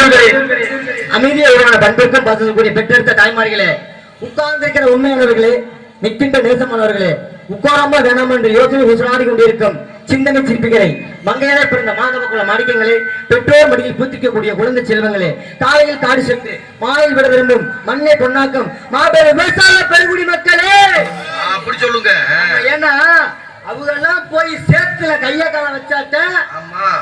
பெரியவர்களே அமைதியை உருவான பண்பிற்கும் பாசக்கூடிய பெற்றெடுத்த தாய்மார்களே உட்கார்ந்திருக்கிற உண்மையானவர்களே நிற்கின்ற நேசமானவர்களே உட்காராம வேணாம் என்று யோசனை உசுராடி கொண்டிருக்கும் சிந்தனை சிற்பிகளை மங்கையரை பிறந்த மாதவக்குள்ள மாணிக்கங்களே பெற்றோர் மடியில் பூத்திக்கக்கூடிய குழந்தை செல்வங்களே காலையில் காடு சென்று மாலையில் விட விரும்பும் மண்ணை பொன்னாக்கும் மாபெரும் விவசாய பெருங்குடி மக்களே! அப்படி சொல்லுங்க. ஏன்னா அவங்க எல்லாம் போய் சேத்துல கைய காலம் வச்சாட்ட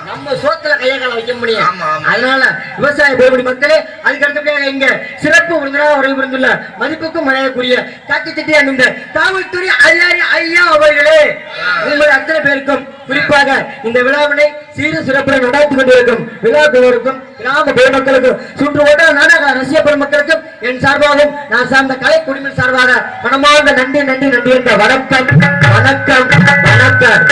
நம்ம சோத்துல கைய வைக்க முடியும். அதனால விவசாய பெருமடி மக்களே அதுக்கு அடுத்தபடியாக இங்க சிறப்பு விருந்தினராக உறவு புரிந்துள்ள மதிப்புக்கும் மரியாதைக்குரிய காக்கி திட்டி அணிந்த காவல்துறை அதிகாரி ஐயா அவர்களே. உங்கள் அத்தனை பேருக்கும் குறிப்பாக இந்த விழாவினை சீர சிறப்புடன் நடத்தி கொண்டிருக்கும் விழா குழுவிற்கும் கிராம பெருமக்களுக்கும் சுற்று வட்டார நாடக ரசிக பெருமக்களுக்கும் என் சார்பாகவும் நான் சார்ந்த கலை குடிமை சார்பாக மனமார்ந்த நன்றி நன்றி நன்றி என்ற வணக்கம் வணக்கம். வணக்கம்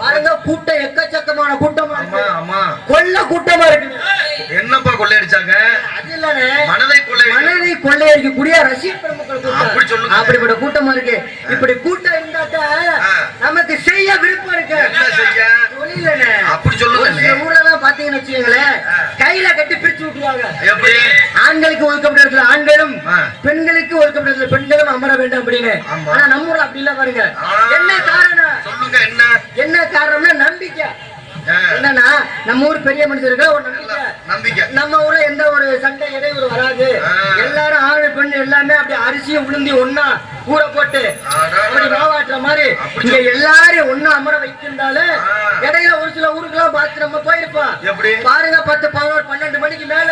பாருங்க கூட்டம் எக்கச்சக்கமான கூட்டமா ஆமா இருக்கு. கொல்ல கூட்டமா இருக்குங்க என்னப்பா கொள்ளையடிச்சாங்க அது இல்லண்ணே. மனதை கொள்ளை மனதை ரசிக பெருமக்கள் கூட்டம். அப்படி சொல்லுங்க. அப்படிப்பட்ட கூட்டமா இருக்கு இப்படி கூட்டம் இருந்தாட்டா. நமக்கு செய்ய விருப்பம் இருக்கு தொழிலண்ணே. அப்படி சொல்லுங்க ஊர்ல எல்லாம் பாத்தீங்கன்னு வச்சுக்கோங்களேன் கையில கட்டி பிரிச்சு விட்டுருவாங்க எப்படி ஆண்களுக்கு ஒதுக்கப்பட்ட இடத்துல ஆண்களும். பெண்களுக்கு ஒதுக்கப்பட்ட இடத்துல பெண்களும் அமர வேண்டும் அப்படின்னு. ஆனா நம்ம ஊர்ல அப்படி இல்ல பாருங்க. என்ன காரணம் சொல்லுங்க என்ன என்ன காரணம்னா நம்பிக்கை. என்னன்னா நம்ம ஊர் பெரிய மனுஷருக்கு ஒரு நம்பிக்கை. நம்ம ஊர்ல எந்த ஒரு சண்டை இடையூறு வராது. எல்லாரும் ஆண் பெண் எல்லாமே அப்படி அரிசியும் உளுந்தி ஒண்ணா ஊற போட்டு மாவாட்டுற மாதிரி இங்க எல்லாரையும் ஒண்ணா அமர வைத்திருந்தாலும். இடையில ஒரு சில ஊருக்கெல்லாம் பார்த்து நம்ம போயிருப்போம். பாருங்க பத்து பதினோரு பன்னெண்டு மணிக்கு மேல.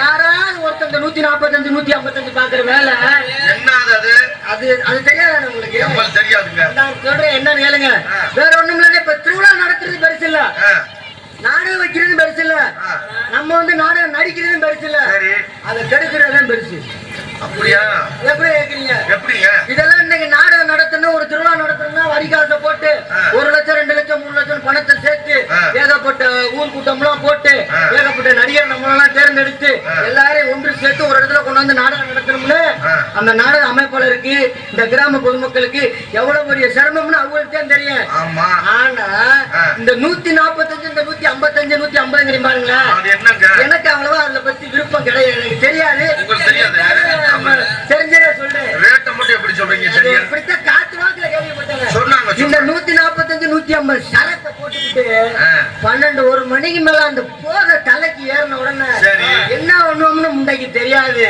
யாராவது ஒருத்தங்க நூத்தி நாற்பத்தஞ்சு நூத்தி ஐம்பத்தஞ்சு பாக்குற வேலை என்ன அது அது? தெரியாது உங்களுக்கு? தெரியாதுங்க. நான் சொல்றேன் என்னன்னு கேளுங்க. வேற ஒண்ணும் இல்ல இப்ப திருவிழா நடத்துறது பெருசு இல்ல. நாடகம் வைக்கிறது பெருசு இல்ல. நம்ம வந்து நாடகம் நடிக்கிறதும் பெருசு இல்ல. அதை கெடுக்கிறதும் பெருசு. அப்படியா எப்படி கேக்குறீங்க எப்படிங்க இதெல்லாம் இன்னைக்கு நாடகம் நடத்தணும் ஒரு திருவிழா நடத்தணும்னா வரிகாசை போட்டு. ஒரு லட்சம் ரெண்டு லட்சம் மூணு லட்சம் பணத்தை சேர்த்து. ஏகப்பட்ட ஊர் கூட்டம்லாம் போட்டு. ஏகப்பட்ட நடிகர் நம்மளெல்லாம் தேர்ந்தெடுத்து. எல்லாரையும் ஒன்று சேர்த்து ஒரு இடத்துல கொண்டாந்து நாடகம் நடத்தணும்னு. அந்த நாடக அமைப்பாளருக்கு இந்த கிராம பொதுமக்களுக்கு எவ்வளவு பெரிய சிரமம்னு அவங்களுக்கு தான் தெரியும் ஆனா. இந்த நூத்தி நாற்பத்தஞ்சு இந்த நூத்தி ஐம்பத்தஞ்சு நூத்தி ஐம்பது அது என்னங்க எனக்கு அவ்வளவா அதுல பத்தி விருப்பம் கிடையாது எனக்கு தெரியாது. தெரிஞ்சதே சொல்றேன் ரேட்டை மட்டும் எப்படி சொல்றீங்க அது சரியா இப்படித்தான் காத்து வாக்குல கேள்விப்பட்டேன் சொன்னாங்க இந்த. நூத்தி நாற்பத்தஞ்சு நூத்தி ஐம்பது சரத்தை போட்டுக்கிட்டு. பன்னெண்டு ஒரு மணிக்கு மேல அந்த போக தலைக்கு ஏறின உடனே. என்ன பண்ணுவோம்னு முண்டைக்கு தெரியாது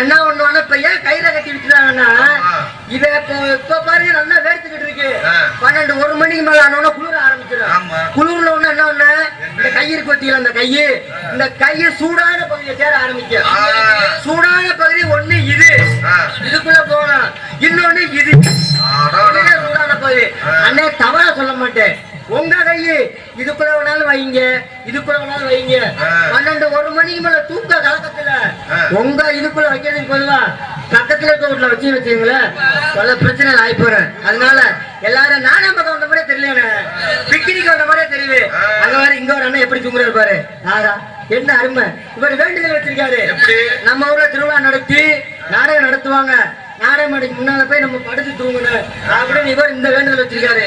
என்ன பண்ணுவாங்க இப்ப ஏன் கயிறை கட்டி விட்டுறாங்கன்னா. இத இப்போ பாருங்க நல்லா வேர்த்துக்கிட்டு இருக்கு. பன்னெண்டு ஒரு மணிக்கு மேல ஆனோன்னா குளிர ஆரம்பிச்சிடும். குளிர்ன உடனே என்ன ஒண்ணு? இந்த கையிற்கு கொத்தியில அந்த கையு இந்த கையை சூடான பகுதியை சேர ஆரம்பிக்கும். சூடான பகுதி ஒண்ணு இது. இதுக்குள்ள போகலாம் இன்னொன்னு இது. சூடான பகுதி. அண்ணே தவறா சொல்ல மாட்டேன். உங்க கையு இதுக்குள்ள வேணாலும் வைங்க. இதுக்குள்ள வேணாலும் வைங்க. பன்னெண்டு ஒரு மணிக்கு மேல தூக்க கலக்கத்துல. உங்க இதுக்குள்ள வைக்கிறதுக்கு பதிலா பக்கத்துல இருக்க வீட்டுல வச்சு வச்சுங்களேன் பல பிரச்சனை ஆகி போறேன் அதனால எல்லாரும் நானே பக்கம் வந்த மாதிரியே தெரியல பிக்னிக் வந்த மாதிரியே தெரியுது. அங்க வேற இங்க ஒரு அண்ணன் எப்படி தூங்குறாரு பாரு. ஆகா என்ன அருமை. இவர் வேண்டுதல் வச்சிருக்காரு? நம்ம ஊர்ல திருவிழா நடத்தி நாடகம் நடத்துவாங்க. நாடகம் நடக்கு முன்னால போய் நம்ம படுத்து தூங்கணும் அப்படின்னு இவர் இந்த வேண்டுதல் வச்சிருக்காரு.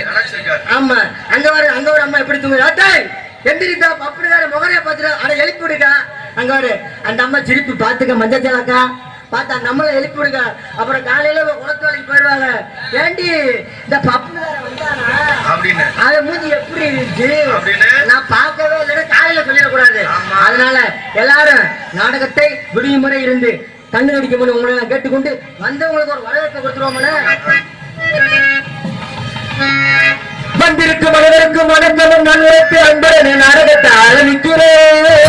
ஆமா. அங்க வர அங்க ஒரு அம்மா எப்படி தூங்குது? அட்டாய் எந்திரித்தா அப்படிதாரு முகரைய பாத்துட்டு அட எழுப்பி விடுக்கா. அங்க வரு அந்த அம்மா சிரிப்பு பாத்துக்க மஞ்சச்சாலக்கா பார்த்தா நம்மள எழுப்பி விடுங்க அப்புறம் காலையில குளத்து வேலைக்கு போயிடுவாங்க. ஏண்டி இந்த வந்தானா? அப்படின்னு. அத மூஞ்சி எப்படி இருந்துச்சு? நான் பார்க்கவே இல்லைன்னு காலையில சொல்லிடக்கூடாது. அதனால எல்லாரும் நாடகத்தை விடியும் முறை இருந்து கண்ணு கடிக்கும் போது உங்களை நான் கேட்டுக்கொண்டு வந்தவங்களுக்கு ஒரு வரவேற்பை கொடுத்துருவோம்ல? வந்திருக்கும் அனைவருக்கும் வணக்கமும் நல்லது அன்பரே நாடகத்தை ஆரம்பிக்கிறேன்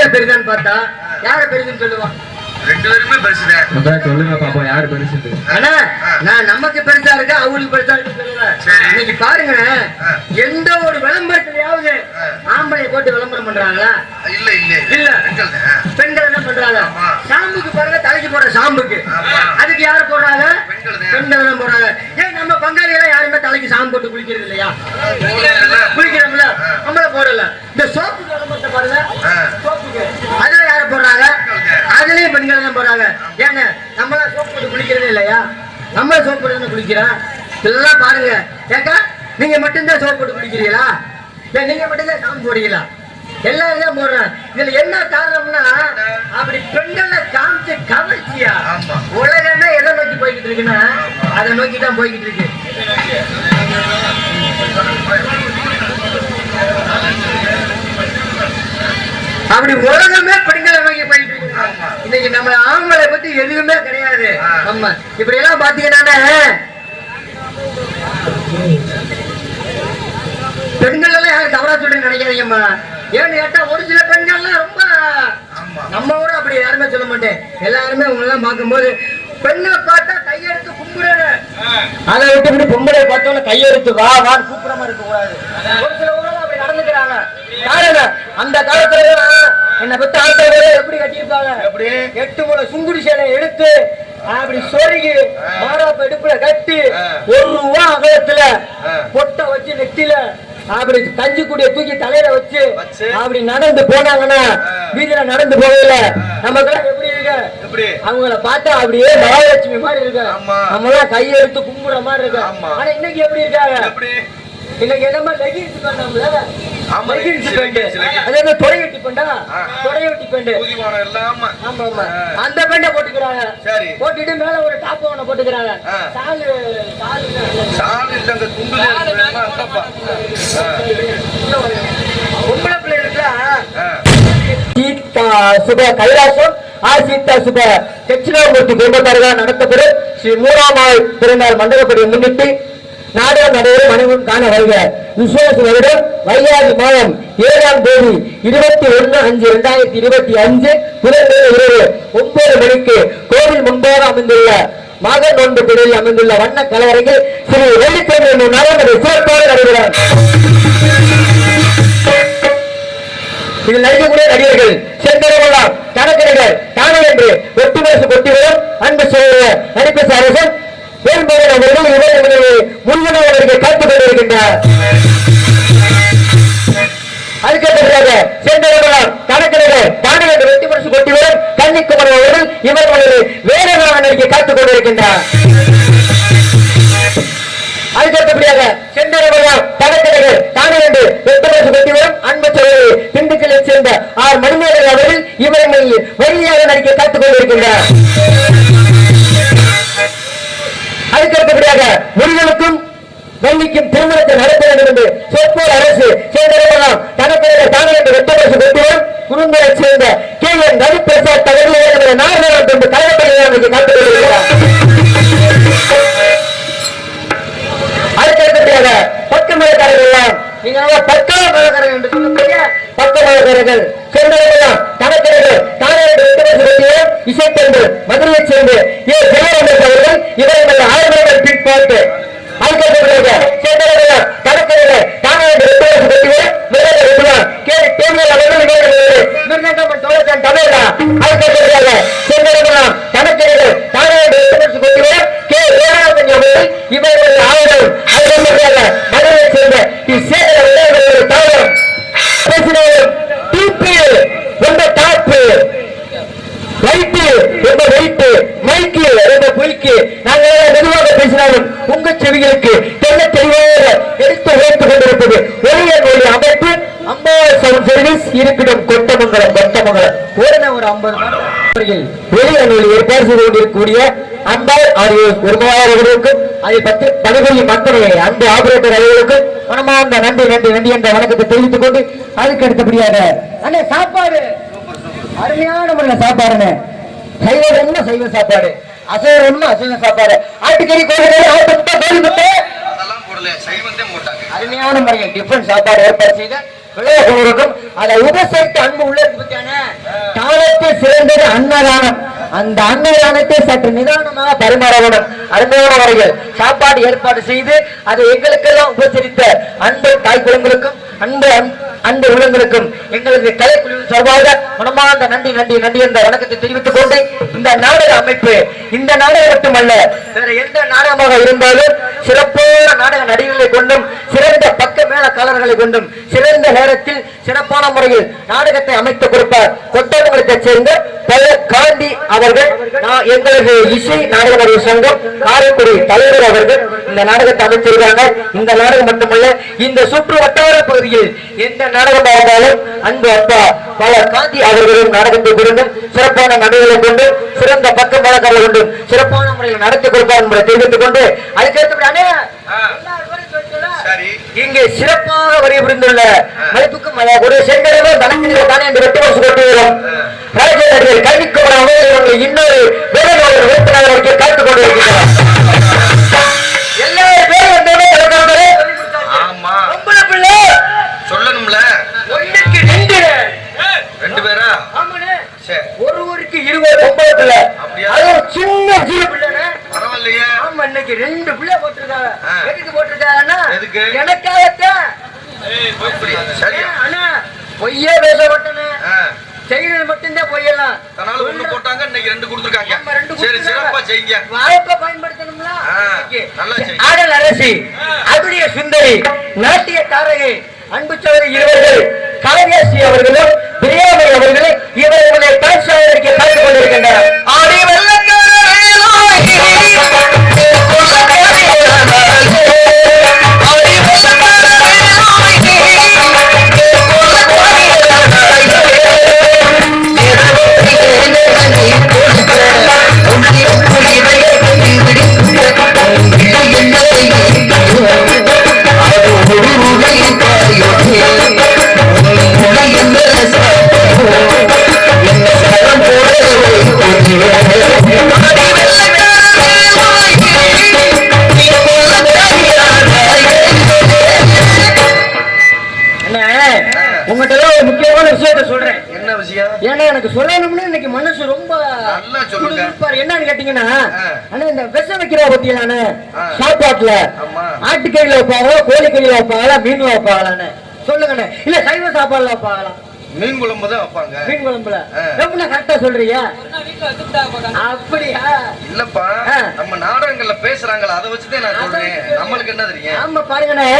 பெண்கள் பெரிதான்னு பார்த்தா யார பெரிதுன்னு சொல்லுவான் ரெண்டு பேருமே பெருசுதான் அதான் சொல்லுங்க பாப்போம் யாரு பெருசுட்டு ஆனா நான் நமக்கு பெருசா இருக்கா அவங்களுக்கு பெருசா இருக்கு சொல்லல சரி. இன்னைக்கு பாருங்க. எந்த ஒரு விளம்பரத்திலேயாவது. ஆம்பளை போட்டு விளம்பரம் பண்றாங்களா இல்ல இல்ல இல்ல. பெண்கள் என்ன பண்றாங்க ஆமா. ஷாம்புக்கு பாருங்க தலைக்கு போடுற ஷாம்புக்கு ஆமா. அதுக்கு யாரு போடுறாங்க பெண்கள் தான். போடுறாங்க ஏன் நம்ம பங்காளிகள் யாருமே தலைக்கு ஷாம்பு போட்டு குளிக்கிறது இல்லையா. குளிக்கிறோம்ல. நம்மள போடல இந்த சோப்பு விளம்பரத்தை பாருங்க ஆ. சோப்புக்கு அதுல யாரு போடுறாங்க போடுறாங்க ஏங்க நம்மள சோப்பு போட்டு குளிக்கிறதே இல்லையா? நம்ம சோப்பு போட்டு குளிக்கிறோம்? இதெல்லாம் பாருங்க. ஏக்கா நீங்க மட்டும்தான் சோப்பு போட்டு குளிக்கிறீங்களா? இல்ல நீங்க மட்டும்தான் ஷாம்பு போடுறீங்களா? எல்லாரும் தான் போடுறேன் இதுல என்ன காரணம்னா அப்படி பெண்களை காமிச்சு கவர்ச்சியா. உலகமே எதை நோக்கி போய்கிட்டு இருக்குன்னா அதை நோக்கி தான் போய்கிட்டு இருக்கு. அப்படி உலகமே பெண்களை நோக்கி இருக்கு இன்னைக்கு நம்ம ஆண்களை பத்தி எதுவுமே கிடையாது. ஆமா இப்படி எல்லாம் பாத்தீங்கன்னா பெண்கள் எல்லாம் யாரும் தவறா சொல்றேன்னு நினைக்காதீங்கம்மா. ஏன்னு கேட்டா ஒரு சில பெண்கள்லாம் ரொம்ப நம்ம கூட அப்படி யாருமே சொல்ல மாட்டேன். எல்லாருமே உங்க எல்லாம் பார்க்கும்போது பெண்ணை பார்த்தா கையெடுத்து கும்பிடுறேன் அதை விட்டு பொம்பளை பார்த்தோம்னா கையெடுத்து வா வான்னு கூப்பிட மாதிரி இருக்க கூடாது ஒரு சில ஊர்ல நடந்துக்கிறாங்க அந்த காலத்துல என்ன பத்தி ஆட்கள் எப்படி கட்டியிருப்பாங்க எப்படி எட்டு முளை சுங்குடி சேலை எடுத்து அப்படி சொருகி மாறாப்ப இடுப்புல கட்டி. ஒரு ரூபா அகலத்துல. பொட்டை வச்சு நெத்தில அப்படி கஞ்சி கூடிய தூக்கி தலையில வச்சு. அப்படி நடந்து போனாங்கன்னா. வீதியில நடந்து போகல நமக்கெல்லாம் எப்படி இருக்கு அவங்கள பார்த்தா அப்படியே மகாலட்சுமி மாதிரி இருக்கு. நம்மளாம் கையெடுத்து கும்பிடுற மாதிரி இருக்கு. ஆனா இன்னைக்கு எப்படி இருக்காங்க இன்னைக்கு என்னமா லெகின்ஸ் பண்ணோம்ல ஆமா, லெகின்ஸ் பேண்ட். அது என்ன தொடையொட்டி பேண்டா. தொடையொட்டி பேண்ட் ஊதிவானம் இல்லாம ஆமா ஆமா ஆ. அந்த பேண்ட போட்டுக்கிறாங்க சரி. போட்டுட்டு மேல ஒரு டாப் ஒண்ணு போட்டுக்கிறாங்க. சாலு சாலு சால் இல்ல அந்த துண்டு வேணுமா? அந்தப்பா. பொம்பளை பிள்ளைகளுக்குலாம் ஆ. சீதா சுப கைலாசம் ஆ சீதா சுப தட்சிணாமூர்த்தி குடும்பத்தார்கள் நடத்தப்படும் ஸ்ரீ மூணாம் நாள் பிறந்தாள் மண்டபப்படியை முன்னிட்டு நாடகம் நடைபெறும் அனைவரும் காண வருக. விசேஷ வருடம் வைகாசி மாதம் ஏழாம் தேதி இருபத்தி ஒண்ணு அஞ்சு இரண்டாயிரத்தி இருபத்தி அஞ்சு புதன்கிழமை இரவு ஒன்பது மணிக்கு கோவில் முன்பாக அமைந்துள்ள மகன் ஒன்று பிடியில் அமைந்துள்ள வண்ண கலவரையில் ஸ்ரீ வெள்ளிக்கிழமை என்னும் சிறப்பாக நடைபெறும் இதில் நடிக்கக்கூடிய நடிகர்கள் செந்தரவெல்லாம் கணக்கர்கள் காணவென்று ஒட்டுமேசு கொட்டிவரும் அன்பு செய்ய நடிப்பு சாரசன் வேல்முருகன் அவர்கள் இவர்கள் முன்னிலை அவருக்கு காத்துக் கொண்டிருக்கின்றார். அதுக்கடுத்ததாக செந்தரவெல்லாம் கணக்கர்கள் காணவென்று வெட்டிமரசு கொட்டிவரும் கன்னிக்குமரன் அவர்கள் இவர்கள் வேறமாக நடிக்க காத்துக் கொண்டிருக்கின்றார். அதுக்கடுத்தபடியாக செந்தரவெல்லாம் கணக்கர்கள் காணவென்று வெட்டிமரசு கொட்டிவரும் அன்பு சோழர் திண்டுக்கல்லை சேர்ந்த ஆர் மணிமேகலை அவர்கள் இவர்கள் வழியாக நடிக்க காத்துக் கொண்டிருக்கின்றார். அதுக்கடுத்தபடியாக முருகனுக்கும் வெள்ளிக்கும் திருமணத்தை நடத்த வேண்டும் என்று சொற்போர் அரசு சேர்ந்தவர்களாம் கணக்கில் தானே என்று வெட்டரசு வெட்டுவோம் குடும்பத்தை சேர்ந்த கே என் ரவிபிரசாத் அவர்கள் நாகரம் என்று கழகப்படியாக காத்துக் கொள்கிறார் அடுத்தபடியாக பக்க மலைக்காரர்கள் எல்லாம் நீங்க பக்க என்று சொல்லக்கூடிய பக்க மலைக்காரர்கள் சேர்ந்தவர்களாம் கணக்கில் தானே என்று இசைத்தன்று மதுரையைச் சேர்ந்து ஏ. ஜெயரமேஷ் அவர்கள் இவர்கள் ஆயிரம் பின்பாட்டு அதுக்கடுத்தபடியாக சேர்ந்தவர்கள் கணக்கில் தானே என்று விரைவில் வெட்டுவார் கே. தேர்தல் அவர்கள் இவர்கள் தமிழா ஐம்பது அவர்கள் வெளிய நொழி ஏற்பாடு செய்து கொண்டிருக்கக்கூடிய அம்பாள் ஆடியோஸ் உரிமையாளர்களுக்கும் அதை பற்றி பணிபுரி மந்தனை அந்த ஆபரேட்டர் அவர்களுக்கும் மனமார்ந்த நன்றி நன்றி நன்றி என்ற வணக்கத்தை தெரிவித்துக் கொண்டு அதுக்கு அடுத்தபடியாக அண்ணே சாப்பாடு. அருமையான முறையில் சாப்பாடுன்னு சைவ வேணும்னா சைவ சாப்பாடு. அசைவ வேணும்னா அசைவ சாப்பாடு. ஆட்டுக்கறி கோழிக்கறி ஆட்டு கோழி அதெல்லாம் போடல. சைவந்தே போட்டாங்க. அருமையான முறையில் டிஃபன் சாப்பாடு ஏற்பாடு செய்த விளையாடுவதற்கும் அதை உபசரித்து அன்பு உள்ள காலத்தை சிறந்தது அன்னதானம். அந்த அன்னதானத்தை சற்று நிதானமாக பரிமாறப்படும் அருமையான சாப்பாடு ஏற்பாடு செய்து அதை எங்களுக்கெல்லாம் உபசரித்த அன்பு தாய் குழந்தைகளுக்கும் அன்பு அன்பு உள்ளங்களுக்கும் எங்களது கலைக்குழுவின் சார்பாக மனமார்ந்த நன்றி நன்றி நன்றி என்ற வணக்கத்தை தெரிவித்துக் கொண்டு இந்த நாடக அமைப்பு இந்த நாடகம் மட்டுமல்ல வேற எந்த நாடகமாக இருந்தாலும் சிறப்பான நாடக நடிகர்களை கொண்டும் சிறந்த பக்க மேல கலர்களை கொண்டும் சிறந்த நேரத்தில் சிறப்பான முறையில் நாடகத்தை அமைத்து கொடுப்பார். கொட்டாரங்களைச் சேர்ந்த பல காந்தி அவர்கள் எங்களது இசை நாடக சங்கம் காரைக்குடி தலைவர் அவர்கள் இந்த நாடகத்தை அமைச்சிருக்காங்க. இந்த நாடகம் மட்டுமல்ல இந்த சுற்று வட்டார பகுதியில் எந்த நாடகமாக இருந்தாலும் அன்பு அப்பா பல காந்தி அவர்களும் நாடகத்தை கொடுக்கும் சிறப்பான நடிகளை கொண்டு சிறந்த பக்க மேலக்காரர்கள் கொண்டும் சிறப்பான முறையில் நடத்தி கொடுப்பார் என்பதை தெரிவித்துக் கொண்டு சரி. இங்கே சிறப்பாக வரி புரிந்துள்ள மதிப்புக்கும் ஒரு செங்கடவே தனக்கு தானே இந்த வெற்றி வருஷம் கொண்டு வரும் ராஜேந்திரர்கள் கல்விக்கு இன்னொரு வேலைவாளர் உறுப்பினர்களுக்கு காத்துக் கொண்டிருக்கிறார். ஆமாண்ணே சரி. ஒரு ஊருக்கு இருபது பிள்ளை? அது ஒரு சின்ன சிறு பிள்ளைண்ணே பரவாயில்லையே. ஆமா இன்னைக்கு ரெண்டு பிள்ளை போட்டிருக்காங்க. எதுக்கு போட்டிருக்காங்கன்னா? எனக்காகத்தான். அண்ணா பொய்யே பேச மாட்டேனே ஆ, செய்யறது மட்டும்தான் பொய்யலாம் அதனால ஒண்ணு போட்டாங்க இன்னைக்கு ரெண்டு கொடுத்துருக்காங்க. சரி. சிறப்பா செய்யுங்க. வாய்ப்பை பயன்படுத்தணும்ல செய்யுங்க. ஆடல் அரசி அபிநய சுந்தரி நாட்டிய தாரகை அன்பு சோதரி இருவர்கள் கலைஞாசி அவர்களும் பிரியாமை அவர்களும் இவர்களை பேசாதற்கு கலந்து கொண்டிருக்கின்றனர். ஆடி சாப்பாட்டுல ஆமா. ஆட்டுக்கறியில வைப்பாங்களா கோழிக்கறியில வைப்பாங்களா மீன் வைப்பாங்களான்னு. சொல்லுங்கண்ணே. இல்ல சைவ சாப்பாடுல வைப்பாங்களா? மீன் குழம்பு தான் வைப்பாங்க. மீன் குழம்புல. எப்படி கரெக்டா சொல்றீங்க? அப்படியா? இல்லப்பா. நம்ம நாடகங்கள்ல பேசுறாங்கல்ல அதை வச்சுதான் நான் சொல்றேன். நம்மளுக்கு என்ன தெரியும்? ஆமா பாருங்கண்ணே.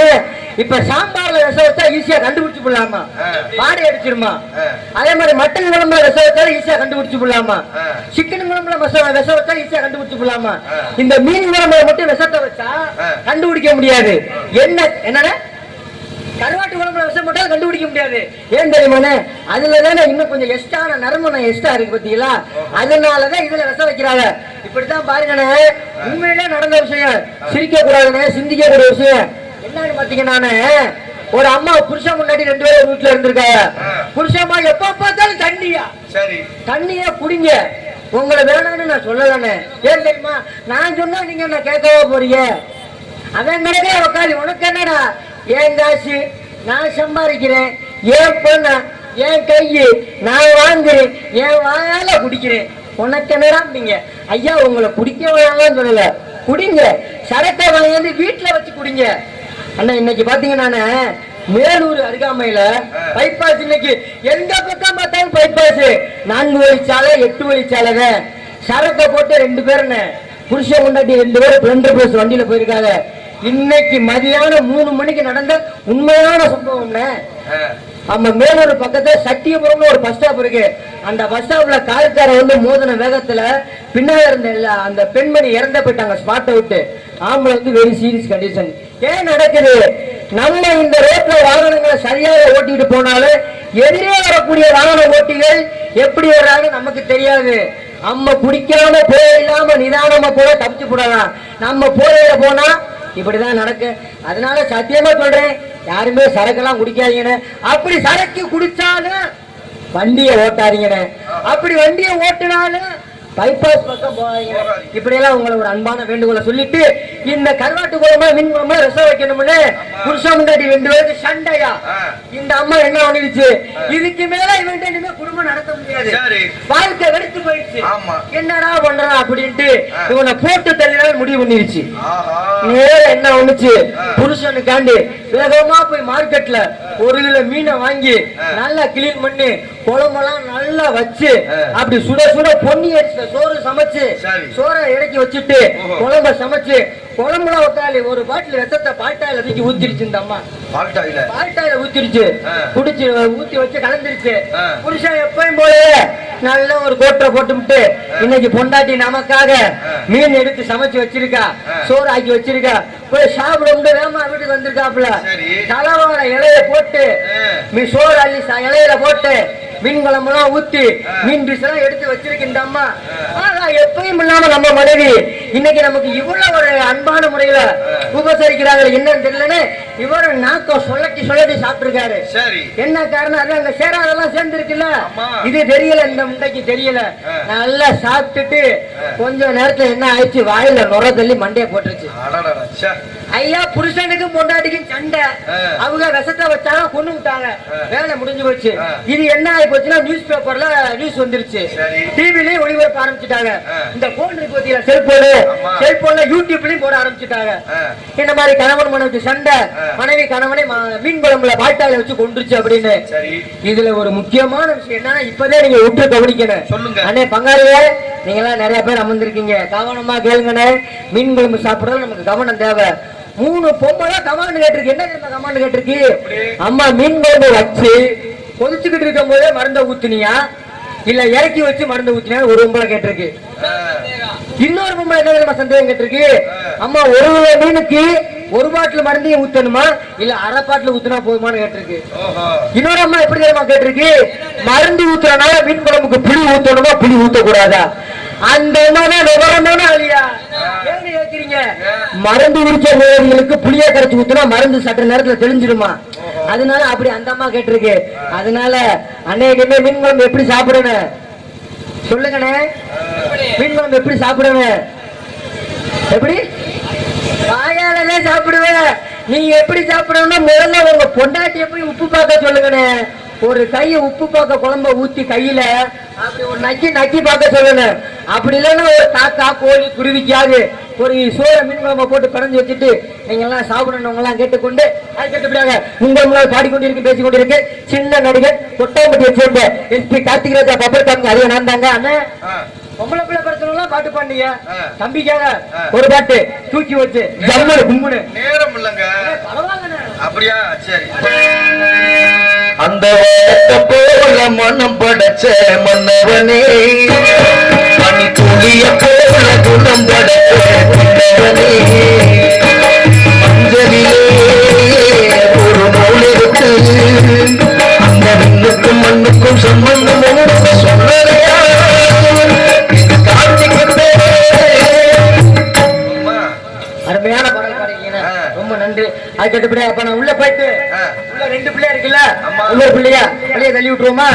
இப்ப சாம்பார்ல விஷம் வச்சா ஈஸியா கண்டுபிடிச்சு போடலாமா. பாடி அடிச்சிருமா. அதே மாதிரி மட்டன் குழம்புல விஷம் வச்சாலும் ஈஸியா கண்டுபிடிச்சு போடலாமா. சிக்கன் குழம்புல விஷம் விஷம் வச்சா ஈஸியா கண்டுபிடிச்சு போடலாமா. இந்த மீன் குழம்புல மட்டும் விஷத்தை வச்சா. கண்டுபிடிக்க முடியாது. என்ன என்னண்ணே கருவாட்டு குழம்புல விஷம் போட்டாலும் கண்டுபிடிக்க முடியாது. ஏன் தெரியுமாண்ணே? அதுல தானே இன்னும் கொஞ்சம் எக்ஸ்ட்ரான நறுமணம் எக்ஸ்ட்ரா இருக்கு பாத்தீங்களா? அதனாலதான் இதுல விஷம் வைக்கிறாங்க. இப்படித்தான் பாருங்கண்ணே உண்மையிலே நடந்த விஷயம். சிரிக்க கூடாதுண்ணே சிந்திக்க கூடிய விஷயம். என்னன்னு பாத்தீங்கன்னா ஒரு அம்மா புருஷன் முன்னாடி ரெண்டு பேரும் வீட்டுல இருந்திருக்காங்க ஆ. புருஷமா எப்ப பார்த்தாலும் தண்ணியா? சரி. தண்ணிய குடிங்க. உங்களை வேணாம்னு நான் சொல்லலண்ணே. ஏன் தெரியுமா? நான் சொன்னா நீங்க என்ன கேட்கவா போறீங்க? அவன் கிடக்கே உட்காந்து உனக்கு என்னடா? ஏன் காசு? நான் சம்பாதிக்கிறேன். ஏன் பொண்ண? என் கையு? நான் வாங்குறேன். என் வாயால குடிக்கிறேன்? உனக்கு என்னடா நீங்க? ஐயா உங்களை குடிக்க வேணாம்னு சொல்லல. குடிங்க. சரக்கை வாங்கி வீட்டுல வச்சு குடிங்க. அண்ணா இன்னைக்கு பாத்தீங்கன்னா மேலூர் அருகாமையில பைபாஸ் இன்னைக்கு எந்த பக்கம் பார்த்தாலும் பைபாஸ் நான்கு வழிச்சாலை எட்டு வழிச்சாலை தான் சரக்கை போட்டு ரெண்டு பேரும் புருஷன் முன்னாடி ரெண்டு பேரும் ரெண்டு பஸ் வண்டியில போயிருக்காங்க. இன்னைக்கு மதியானம் மூணு மணிக்கு நடந்த உண்மையான சம்பவம்னே நம்ம மேலூர் பக்கத்துல சத்தியபுரம்னு ஒரு பஸ் ஸ்டாப் இருக்கு. அந்த பஸ் ஸ்டாப்ல கார்கார வந்து மோதின வேகத்துல பின்னால இருந்த அந்த பெண்மணி இறந்த போயிட்டாங்க ஸ்பாட்டை விட்டு. ஆம்பளை வந்து வெரி சீரியஸ் கண்டிஷன் ஏன் நடக்குது? நம்ம இந்த ரோட்ல வாகனங்களை சரியாக ஓட்டிட்டு போனாலும் எதிரே வரக்கூடிய வாகன ஓட்டிகள் எப்படி வர்றாங்க நமக்கு தெரியாது. நம்ம குடிக்காம போயிடாம நிதானமா போல தப்பிச்சு போடலாம். நம்ம போதையில போனா இப்படிதான் நடக்கு. அதனால சத்தியமா சொல்றேன் யாருமே சரக்கெல்லாம் குடிக்காதீங்கன்னு அப்படி சரக்கு குடிச்சாலும் வண்டியை ஓட்டாதீங்கன்னு அப்படி வண்டியை ஓட்டினாலும் பைபாஸ் பக்கம் போகாதீங்க. இப்படி எல்லாம் உங்களை ஒரு அன்பான வேண்டுகோளை சொல்லிட்டு இந்த கருவாட்டு குழம்பு மின் குழம்பு ரசம் வைக்கணும்னு புருஷன் முன்னாடி ரெண்டு பேருக்கு சண்டையா. இந்த அம்மா என்ன பண்ணிடுச்சு? இதுக்கு மேல இவன் இனிமே குடும்பம் நடத்த முடியாது. வாழ்க்கை வெறுத்து போயிடுச்சு. என்னடா பண்றான் அப்படின்ட்டு. இவனை போட்டு தள்ளினாலும் முடிவு பண்ணிருச்சு. நேர என்ன ஒண்ணுச்சு. புருஷனுக்காண்டி வேகமா போய் மார்க்கெட்ல ஒரு கிலோ மீனை வாங்கி. நல்லா கிளீன் பண்ணி குழம்பெல்லாம் நல்லா வச்சு. அப்படி சுட சுட பொன்னி அரிசில சோறு சமைச்சு. சோறை இறக்கி வச்சுட்டு. குழம்ப சமைச்சு குழம்புல ஊத்தாலி ஒரு பாட்டில் ரசத்தை பாட்டாயில தூக்கி ஊத்திருச்சு இந்த அம்மா பால்டாயில பாட்டாயில ஊத்திருச்சு. குடிச்சு ஊத்தி வச்சு கலந்துருச்சு. புருஷன் எப்பயும் போல நல்ல ஒரு கோட்டை போட்டுவிட்டு இன்னைக்கு பொண்டாட்டி நமக்காக. மீன் எடுத்து சமைச்சு வச்சிருக்கா. சோறு ஆக்கி வச்சிருக்கா போய் சாப்பிட வேமா வீட்டுக்கு வந்திருக்காப்புல சரி. தலவாழ இலைய போட்டு. மீ சோறு அள்ளி இலையில போட்டு மீன் குழம்பெல்லாம் ஊத்தி. மீன் டிஷ் எல்லாம் எடுத்து வச்சிருக்கு இந்த அம்மா ஆனா எப்பயும் இல்லாம நம்ம மனைவி இன்னைக்கு நமக்கு இவ்வளவு ஒரு அன்பான முறையில உபசரிக்கிறாங்க என்னன்னு தெரியலன்னு இவர் நாக்கம் சொல்லட்டி சொல்லட்டி சாப்பிட்டிருக்காரு சரி என்ன காரணம் அது அங்க சேராதெல்லாம் சேர்ந்து இருக்குல்ல ஆமா. இது தெரியல இந்த முண்டைக்கு தெரியல. நல்லா சாப்பிட்டுட்டு கொஞ்ச நேரத்துல என்ன ஆயிடுச்சு வாயில நுர தள்ளி மண்டைய போட்டுருச்சு. ஐயா புருஷனுக்கும் பொண்டாட்டிக்கும் சண்டை. அவங்க விஷத்தை வச்சாங்க கொண்டு விட்டாங்க. வேலை முடிஞ்சு போச்சு. இது என்ன ஆகி போச்சுன்னா நியூஸ் பேப்பர்ல நியூஸ் வந்துருச்சு. டிவிலயும் ஒளிபரப்ப ஆரம்பிச்சுட்டாங்க. இந்த போன் இருக்கு பாத்தீங்களா செல்போனு. செல்போன்ல யூடியூப்லயும் போட ஆரம்பிச்சுட்டாங்க. இந்த மாதிரி கணவன் மனைவிக்கு சண்டை. மனைவி கணவனை மீன் குழம்புல பாட்டாயில வச்சு கொண்டுருச்சு அப்படின்னு. இதுல ஒரு முக்கியமான விஷயம் என்னன்னா இப்பதே நீங்க விட்டு கவனிக்கணும். சொல்லுங்க. அண்ணே பங்காளியே நீங்க எல்லாம் நிறைய பேர் அமர்ந்திருக்கீங்க. கவனமா கேளுங்கண்ணே. மீன் குழம்பு சாப்பிடுறது நமக்கு கவனம் தேவை. மூணு பொம்பளை கமாண்டு கேட்டிருக்கு. என்ன கமாண்டு கேட்டிருக்கு? அம்மா மீன் குழம்பு வச்சு கொதிச்சுக்கிட்டு இருக்கும் போதே மருந்தை ஊத்துனியா? இல்ல இறக்கி வச்சு மருந்தை ஊத்தினியா ஒரு பொம்பளை கேட்டிருக்கு. இன்னொரு பொம்பளை என்ன தெரியுமா சந்தேகம் கேட்டிருக்கு. அம்மா ஒரு மீனுக்கு ஒரு பாட்டில் மருந்தையும் ஊத்தணுமா? இல்ல அரை பாட்டில் ஊத்துனா போதுமான்னு கேட்டிருக்கு. இன்னொரு அம்மா எப்படி தெரியுமா கேட்டிருக்கு? மருந்து ஊத்துறனால மீன் குழம்புக்கு புளி ஊத்தணுமா? புளி ஊத்தக்கூடாதா? அந்த அம்மா தான் விவரம் தானே அழியா மருந்து உரிச்ச நோய்களுக்கு புளிய கரைச்சு ஊத்துனா மருந்து சற்று நேரத்துல தெளிஞ்சிடுமா? அதனால அப்படி அந்த அம்மா கேட்டிருக்கு. அதனால அன்னைக்குமே மீன் குழம்பு எப்படி சாப்பிடணும்? சொல்லுங்கண்ணே. மீன் குழம்பு எப்படி சாப்பிடணும்? எப்படி? வாயாலே சாப்பிடுவேன். நீங்க எப்படி சாப்பிடணும்னா முதல்ல உங்க பொண்டாட்டிய போய் உப்பு பார்க்க சொல்லுங்கண்ணே. ஒரு கையை உப்பு பார்க்க குழம்ப ஊத்தி கையில அப்படி ஒரு நக்கி நக்கி பார்க்க சொல்லுங்க. அப்படி இல்லைன்னா ஒரு காக்கா கோழி குருவிக்காது ஒரு சோழ மீன் குழம்ப போட்டு பிறந்து வச்சுட்டு நீங்க எல்லாம் சாப்பிடணுங்க எல்லாம் கேட்டுக்கொண்டு அது கேட்டுப்படியாக உங்கள் முன்னால் பாடிக்கொண்டிருக்கு பேசிக் கொண்டிருக்கு சின்ன நடிகர் கொட்டாம்பட்டியை சேர்ந்த எஸ்பி கார்த்திகராஜா பப்பர் காமிங்க அதே நான் தாங்க. அண்ணன். பொம்பளை பிள்ளை படத்துலாம் பாட்டு பாண்டிய. தம்பிக்காக. ஒரு பாட்டு தூக்கி வச்சு ஜம்முனு கும்முனு. நேரம் இல்லைங்க. அப்படியா? சரி. அந்த போல மனம் படைச்ச மன்னவனே. துளிய போல குணம் ஒரு நூல் இருக்கு அந்த விண்ணுக்கும் மண்ணுக்கும் சம்பந்தம் சொன்னதையா அருமையான பாடல் பாடிருக்கீங்க ஆ. ரொம்ப நன்றி. அது கேட்டுப்படியா அப்ப நான் உள்ள போயிட்டு. உள்ள ரெண்டு பிள்ளையா இருக்குல்ல. உள்ள பிள்ளையா? வெளியே தள்ளி விட்டுருவோமா?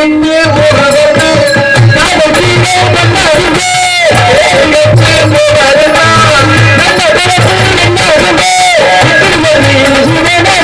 ஊரு விட்டு ஊரு வந்து காதலிலே கொண்டாடுங்க. நல்ல பிறப்பு என்ன திருமணி சுடனா